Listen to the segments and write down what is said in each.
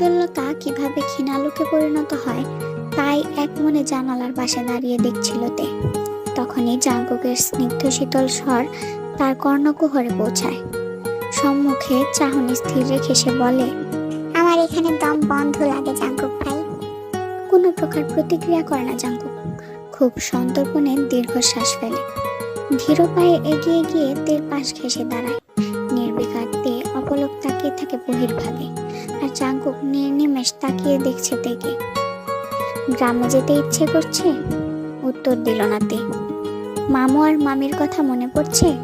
উজ্জ্বলতা কীভাবে ক্ষীণালোকে পরিণত হয় তাই এক মনে জানালার পাশে দাঁড়িয়ে দেখছিল তে। তখনই জাঙ্কুকের স্নিগ্ধ শীতল স্বর তার কর্ণকুহরে পৌঁছায়। সম্মুখে চাহনি স্থির রেখে সে বলে আমার এখানে দম বন্ধ লাগে জাঙ্কুক ভাই। কোনো প্রকার প্রতিক্রিয়া করে না জাঙ্কুক। খুব সন্তর্পণে দীর্ঘশ্বাস ফেলে। ধীর পায়ে এগিয়ে গিয়ে তের পাশ ঘেসে দাঁড়ায়। নির্বিকার তে অপলক তাকিয়ে থাকে বহির্ভাগে। আর জাঙ্কুক নির্নিমেষ তাকিয়ে দেখছে তেকে গ্রামে যেতে ইচ্ছে করছে? উত্তর দিল না তে। মামু আর মামির কথা মনে পড়ছে?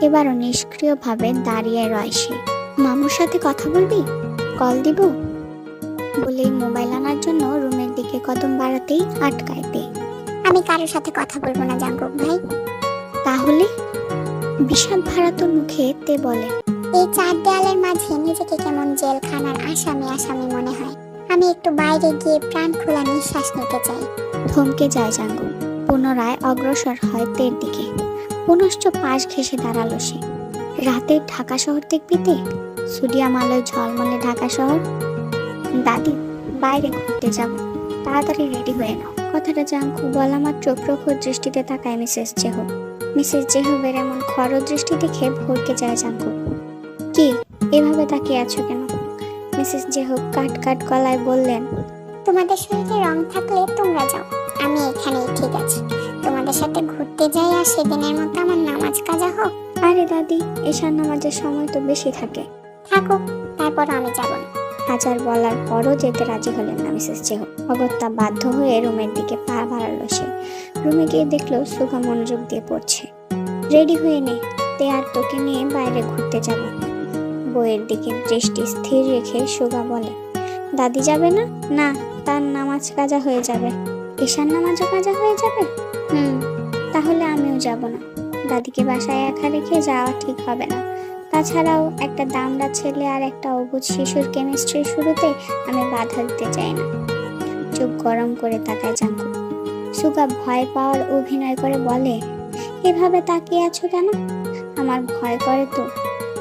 এবারও নিষ্ক্রিয়ভাবে দাঁড়িয়ে রয় সে। মামুর সাথে কথা বলবি? কল দিব? বলেই মোবাইল আনার জন্য রুমের দিকে কদম বাড়াতেই আটকায় তে। আমি কারোর সাথে কথা বলব না জাঙ্কুক ভাই। তাহলে? বিষাদ ভারাতুর মুখে তে বলে এই চার দেয়ালের মাঝে নিজেকে কেমন জেলখানার আসামি আসামি মনে হয়। আমি একটু বাইরে গিয়ে প্রাণ খোলা নিঃশ্বাস নিতে চাই। থমকে যায় জাঙ্গু। পুনরায় অগ্রসর হয় তের দিকে। পুনশ্চ পাশ ঘেসে দাঁড়াল সে। রাতের ঢাকা শহর দেখবি তে? সুডিয়াম ঝলমলে ঢাকা শহর। দাদি, বাইরে ঘুরতে যাব। তাড়াতাড়ি রেডি হয়ে নাও। কথাটা জাঙ্কু বলা মাত্র প্রখর দৃষ্টিতে তাকায় মিসেস জেহব। মিসেস জেহবের এমন খর দৃষ্টি দেখে ভরকে যায় জাঙ্কু এভাবে তাকিয়ে আছো কেন? মিসেস জেহব কাট কাট গলায় বললেন তোমাদের শরীরে রং থাকলে তোমরা যাও। আমি এখানেই ঠিক আছে। তোমাদের সাথে ঘুরতে যাই আর সেদিনের মতো আমার নামাজ কাজা হোক। আরে দাদি এশার নামাজের সময় তো বেশি থাকে। থাকুক তারপর আমি যাব। না হাজার বলার পরও যেতে রাজি হলেন না মিসেস চেহ অগত্যা বাধ্য হয়ে রুমের দিকে পা বাড়ালো সে। রুমে গিয়ে দেখল সুগা মনোযোগ দিয়ে পড়ছে। রেডি হয়ে নে তে আর তোকে নিয়ে বাইরে ঘুরতে যাব। বইয়ের দিকে দৃষ্টি স্থির রেখে সুগা বলে, দাদি যাবে না? না, তার নামাজ কাজা হয়ে যাবে। এশার নামাজও কাজা হয়ে যাবে? হুম, তাহলে আমিও যাব না। দাদিকে বাসায় একা রেখে যাওয়া ঠিক হবে না। তাছাড়াও একটা দামড়া ছেলে আর একটা অবুঝ শিশুর কেমিস্ট্রির শুরুতে আমি বাধা দিতে চাই না। চোখ গরম করে তাকায় জাঙ্কু সুগা ভয় পাওয়ার অভিনয় করে বলে, এভাবে তাকিয়ে আছো কেন? আমার ভয় করে তো।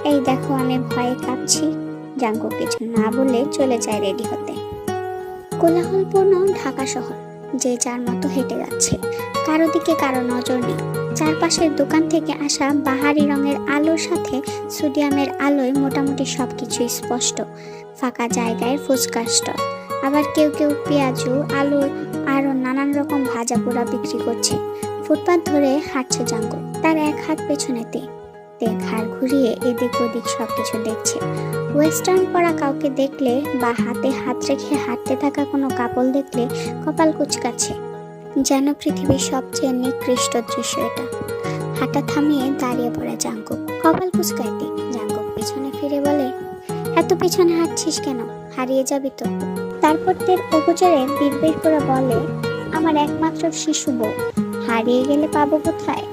এই দেখো, আমি ভয়ে কাঁপছি। জাঙ্কু কিছু না বলে চলে যায় রেডি হতে। কোলাহলপূর্ণ ঢাকা শহর, যে যার মতো হেঁটে যাচ্ছে। কারও দিকে কারও নজর নেই। চারপাশের দোকান থেকে আসা বাহারি রঙের আলোর সাথে সোডিয়ামের আলোয় মোটামুটি সবকিছু স্পষ্ট। ফাঁকা জায়গায় ফুচকা স্টল। আবার কেউ কেউ পেঁয়াজু, আলু আরও নানান রকম ভাজা পোড়া বিক্রি করছে। ফুটপাত ধরে হাঁটছে জাঙ্গল তার এক হাত পেছনেতে। তে ঘাড় ঘুরিয়ে এদিক ওদিক সবকিছু দেখছে। ওয়েস্টার্ন পরা কাউকে দেখলে বা হাতে হাত রেখে হাঁটতে থাকা কোনো কাপল দেখলে কপাল কুচকাচ্ছে। যেন পৃথিবীর সবচেয়ে নিকৃষ্ট দৃশ্য এটা। হাঁটা থামিয়ে দাঁড়িয়ে পড়ে জাঙ্কুক। কপাল কুচকাইতে জাঙ্কুক পিছনে ফিরে বলে, এত পিছনে হাঁটছিস কেন? হারিয়ে যাবি তো। তারপর তের অগোচরে বিড়বিড় করে বলে, আমার একমাত্র শিশু বউ। হারিয়ে গেলে পাবো কোথায়?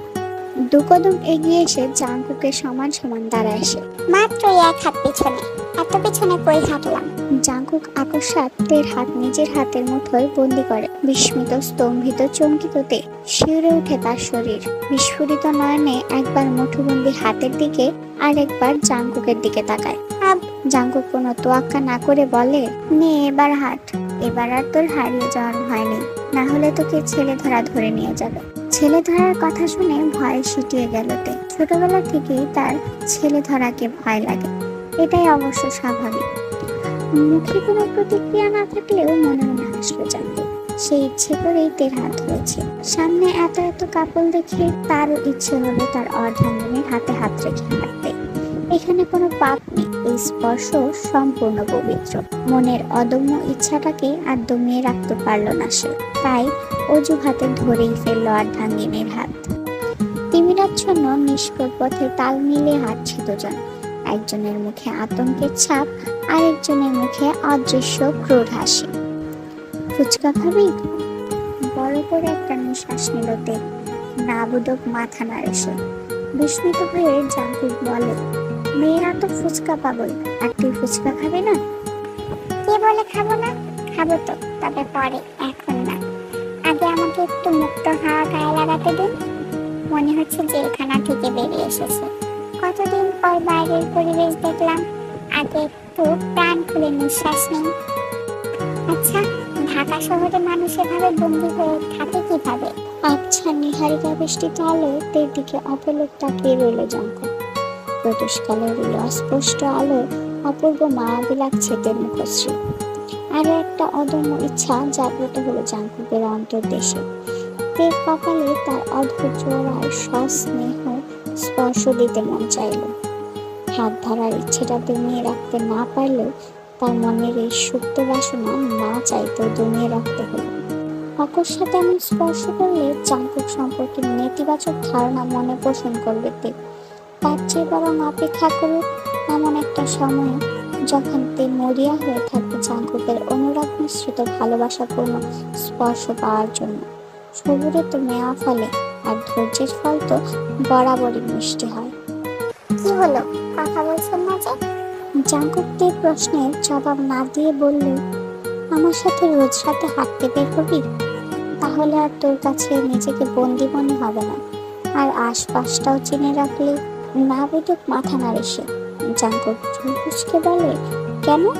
দু কদম এগিয়ে এসে জাঙ্কুকের সমান সমান দাঁড়ায় সে। মাত্র এক হাত পিছনে। এত পিছনে কই হাঁটলাম? জাঙ্কুক আকস্মাত তের হাত নিজের হাতের মুঠোয় বন্দি করে। বিস্মিত স্তম্ভিত চমকিততে শিউরে ওঠে তার শরীর। বিস্ফোরিত নয়নে একবার মুঠোবন্দি হাতের দিকে আর একবার জাঙ্কুকের দিকে তাকায়। জাঙ্কুক কোনো তোয়াক্কা না করে বলে নে এবার হাট। এবার আর তোর হারিয়ে যাওয়ার ভয় নেই। না হলে তোকে ছেলে ধরা ধরে নিয়ে যাবে। ছেলে ধরার কথা শুনে ভয় সিটিয়ে গেল তে। ছোটবেলা থেকেই তার ছেলে ধরাকে ভয় লাগে। এটাই অবশ্য স্বাভাবিক। মুখে কোনো প্রতিক্রিয়া না থাকলেও মনে মনে হাসলো জানবে সেই ইচ্ছে করেই তের হাত ধরেছে। সামনে এত এত কাপড় দেখে তারও ইচ্ছে হলো তার অর্ধাঙ্গনের হাতে হাত রেখে হাঁটতে। এখানে কোনো পাপ নেই। এই স্পর্শ সম্পূর্ণ পবিত্র। মনের অদম্য ইচ্ছাটাকে আর দমিয়ে রাখতে পারল না সে। তাই অজুহাতে ধরেই ফেলল অর্ধাঙ্গিনীর হাত। তিমিরাচ্ছন্ন নিষ্প্রভ পথে তাল মিলিয়ে হাঁটছে দুজন একজনের মুখে আতঙ্কের ছাপ, আরেকজনের মুখে অদৃশ্য ক্রোধ হাসি। ফুচকা খাবি? বড় করে একটা নিঃশ্বাস নিল তে। না মাথা নাড়ে সে। বিস্মিত হয়ে জাঙ্কুক বলে মেয়েরা তো ফুচকা পাগল। আর তুই ফুচকা খাবি না? কে বলে খাব না? খাব তো, তবে পরে, এখন না। আগে আমাকে একটু মুক্ত হাওয়া গায়ে লাগাতে দিন মনে হচ্ছে জেলখানা থেকে বেরিয়ে এসেছে। কতদিন পর বাইরের পরিবেশ দেখলাম, আগে একটু প্রাণ খুলে নিঃশ্বাস নিন আচ্ছা ঢাকা শহরে মানুষ এভাবে বন্দি হয়ে থাকে কীভাবে? আচ্ছা নিহারিকা বৃষ্টিতে আলো তের দিকে অপলক তাকিয়ে রইল জাঙ্ক প্রদোষকালের অস্পষ্ট আলো, অপূর্ব মায়াবী লাগছে মুখশ্রী। আরও একটা অদম্য ইচ্ছা জাগ্রত হলো অন্তর্দেশে। তের কপালে তার অধৈর্য আর সস্নেহ স্পর্শ দিতে মন চাইল। হাত ধরার ইচ্ছেটা দমিয়ে রাখতে না পারলেও তার মনের এই সুপ্ত বাসনা না চাইতেও দমিয়ে রাখতে হলো। অকস্মাৎ এমন স্পর্শ করলে জাঙ্কুক সম্পর্কে নেতিবাচক ধারণা মনে পোষণ করবে তার চেয়ে বরং অপেক্ষা করুক এমন একটা সময় যখন তে মরিয়া হয়ে থাকবে জাঙ্কুকের অনুরাগ মিশ্রিত ভালোবাসাপূর্ণ স্পর্শ পাওয়ার জন্য। সবুরে তো মেয়া ফলে আর ধৈর্যের ফল তো বরাবরই মিষ্টি হয়। কি হলো? কথা বলছেন না যে? জাঙ্কুকদের প্রশ্নের জবাব না দিয়ে বলল আমার সাথে রোজ রাতে হাঁটতে বের হবি? তাহলে আর তোর কাছে নিজেকে বন্দি মনে হবে না। আর আশপাশটাও চিনে রাখলে না বুঝুক মাথা নাড়ে সে। জাঙ্কুক চুলকুচকে বলে, কেন?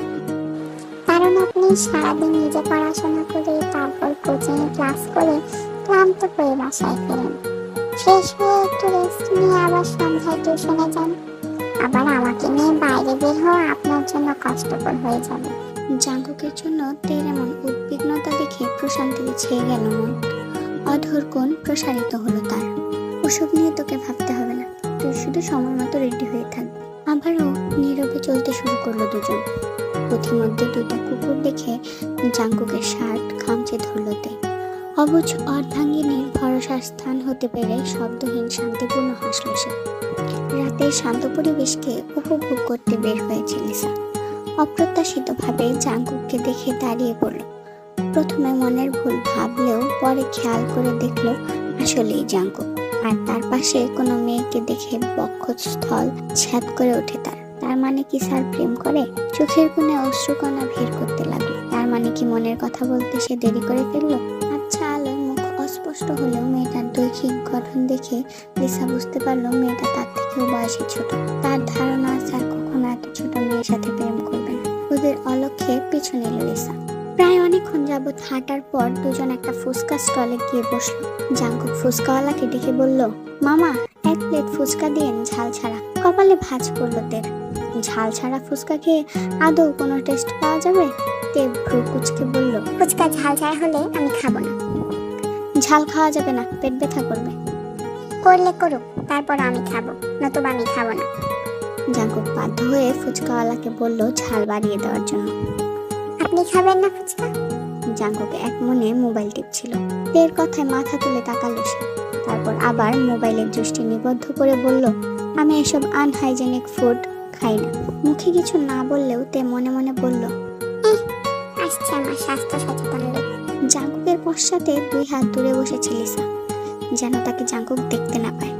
কারণ আপনি সারাদিন নিজে পড়াশোনা করে, তারপর কোচিং ক্লাস করে ক্লান্ত হয়ে বাসায় ফেরেন। শেষ হয়ে একটু রেস্ট নিয়ে আবার সন্ধ্যায় টিউশনে যান। আবার আমাকে নিয়ে বাইরে বের হওয়া আপনার জন্য কষ্টকর হয়ে যাবে। জাঙ্কুকের জন্য তের এমন উদ্বিগ্নতা দেখে প্রশান্তিতে ছেয়ে গেল মন। অধর কোণ প্রসারিত হলো তার। ওসব নিয়ে তোকে ভাবতে হবে না। তুই শুধু সময় মতো রেডি হয়ে থাকবি আবারও নীরবে চলতে শুরু করল দুজন। পথিমধ্যে দুইটা কুকুর দেখে জাঙ্কুকের শার্ট খামচে ধরল তে। অবুজ অর্ধাঙ্গিনীর ভরসার স্থান হতে পেরে শব্দহীন শান্তিপূর্ণ হাসল সে। রাতের শান্ত পরিবেশকে উপভোগ করতে বের হয়েছে লিসা অপ্রত্যাশিতভাবে জাঙ্কুককে দেখে দাঁড়িয়ে পড়ল। প্রথমে মনের ভুল ভাবলেও পরে খেয়াল করে দেখল আসলেই জাঙ্কুক। আর তার পাশে কোনো মেয়েকে দেখে বক্ষস্থল ছ্যাদ করে ওঠে তার। তার মানে কি স্যার প্রেম করে? চোখের কোণে অশ্রুকণা ভিড় করতে লাগল। তার মানে কি মনের কথা বলতে সে দেরি করে ফেলল? আচ্ছা আলোয় মুখ অস্পষ্ট হলেও মেয়েটার দৈহিক গঠন দেখে লিসা বুঝতে পারল মেয়েটা তার থেকেও বয়সে ছোট। তার ধারণা স্যার কখনো এত ছোট মেয়ের সাথে প্রেম করবে না। ওদের অলক্ষ্যে পিছু নিল লিসা। প্রায় অনেকক্ষণ যাবৎ হাঁটার পর দুজন একটা ফুচকা স্টলে গিয়ে বসল। জাঙ্কুক ফুচকাওয়ালাকে ডেকে বলল মামা এক প্লেট ফুচকা দিয়েন ঝাল ছাড়া। কপালে ভাঁজ পড়ল তের। ঝাল ছাড়া ফুচকা খেয়ে আদৌ কোনো টেস্ট পাওয়া যাবে? তে ভ্রু কুচকে বলল ফুচকা ঝাল ছাড়া হলে আমি খাব না। ঝাল খাওয়া যাবে না পেট ব্যথা করবে। করলে করুক তারপর আমি খাব নতুবা আমি খাব না। জাঙ্কুক বাধ্য হয়ে ফুচকাওয়ালাকে বলল ঝাল বাড়িয়ে দেওয়ার জন্য। আপনি খাবেন না ফুচকা? জাঙ্কুক এক মনে মোবাইল টিপছিল। এর কথায় মাথা তুলে তাকালো সে। তারপর আবার মোবাইলের দৃষ্টি নিবদ্ধ করে বলল আমি এসব আনহাইজেনিক ফুড খাই না। মুখে কিছু না বললেও তে মনে মনে বলল আসছে আমার স্বাস্থ্য সচেতন জাঙ্কুকের পশ্চাতে দুই হাত দূরে বসেছে লিসা যেন তাকে জাঙ্কুক দেখতে না পায়।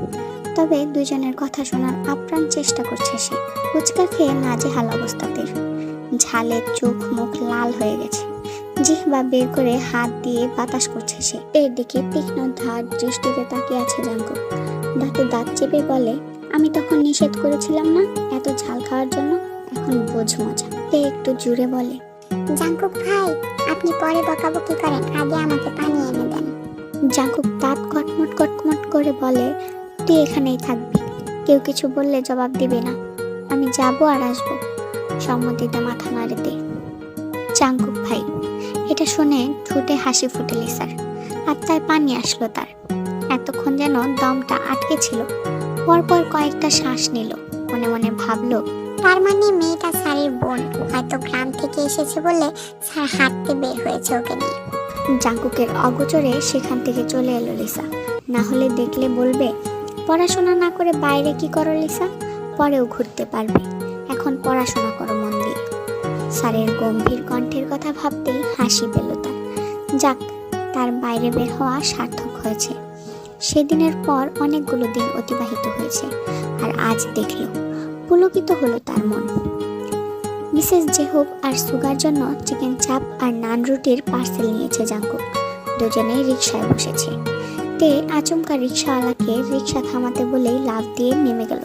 তবে দুজনের কথা শোনার আপ্রাণ চেষ্টা করছে সে। ফুচকা খেয়ে নাজেহাল অবস্থাতে ঝালে চোখ মুখ লাল হয়ে গেছে। জিহ্বা বের করে হাত দিয়ে বাতাস করছে সে। এর দিকে তীক্ষ্ণ ধার দৃষ্টিতে তাকিয়ে আছে জাঙ্কুক দাঁতে দাঁত চেপে বলে আমি তখন নিষেধ করেছিলাম না এত ঝাল খাওয়ার জন্য? এখন বোঝ মজা। তে একটু জুড়ে বলে জাঙ্কুক ভাই আপনি পরে বকাবকি করেন। আগে আমাকে পানি এনে দেন। জাঙ্কুক দাঁত কটমট কটমট করে বলে তুই এখানেই থাকবি। কেউ কিছু বললে জবাব দিবি না। আমি যাব আর আসব। সম্মতিতে মাথা নাড়ে দে। জাঙ্কুক ভাই এটা শুনে ঠোঁটে হাসি ফুটেলি স্যার। আত্মায় পানি আসলো তার। এতক্ষণ যেন দমটা আটকে ছিল। পরপর কয়েকটা শ্বাস নিল। মনে মনে ভাবলো তার মানে মেয়েটা স্যারের বোন। হয়তো গ্রাম থেকে এসেছে বলে স্যার হাঁটতে বের হয়েছে ওকে নিয়ে। জাঙ্কুকের অগোচরে সেখান থেকে চলে এলো লিসা। না হলে দেখলে বলবে পড়াশোনা না করে বাইরে কি করো, লিসা? পরেও ঘুরতে পারবে। এখন পড়াশোনা করো মন দিয়ে স্যারের গম্ভীর কণ্ঠের কথা ভাবতেই হাসি পেল তার। যাক, তার বাইরে বের হওয়া সার্থক হয়েছে। সেদিনের পর অনেকগুলো দিন অতিবাহিত হয়েছে, আর আজ দেখল, পুলকিত হলো তার মন। মিসেস জেহব আর সুগার জন্য চিকেন চাপ আর নান রুটির পার্সেল নিয়েছে জাঙ্কুক। দুজনেই রিক্সায় বসেছে। তে আচমকা রিক্সাওয়ালাকে রিক্সা থামাতে বলেই লাভ দিয়ে নেমে গেল।